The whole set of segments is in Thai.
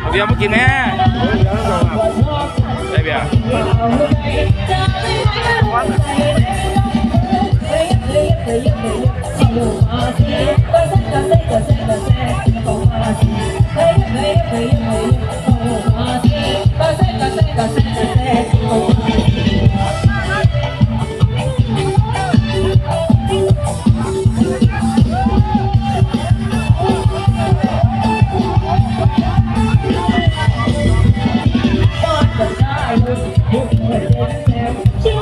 เอาเบียร์มากินแน่ได้เบียร์เ Yeah.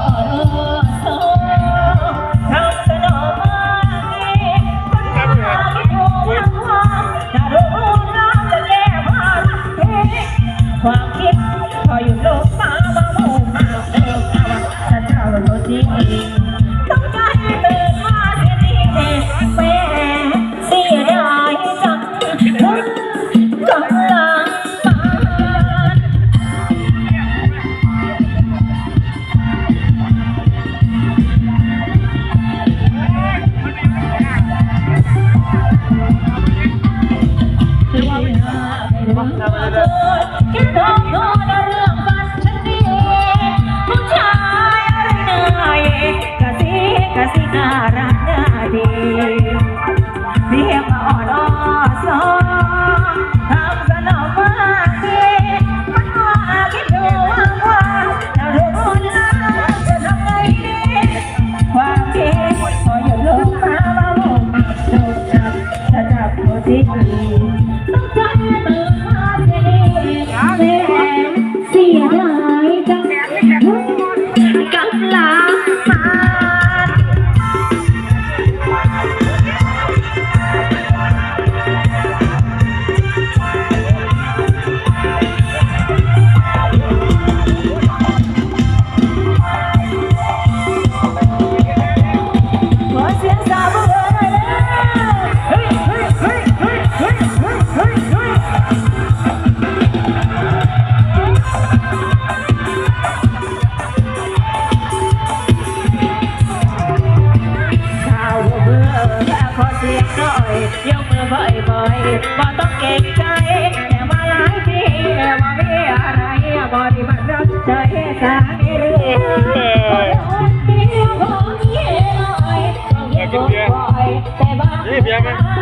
ยบ่ต้องเก่งใจแต่ว่าหลายทีแต่ว่ามีอะไรบ่ที่มันรักใจสาเรื่องแต่ว่า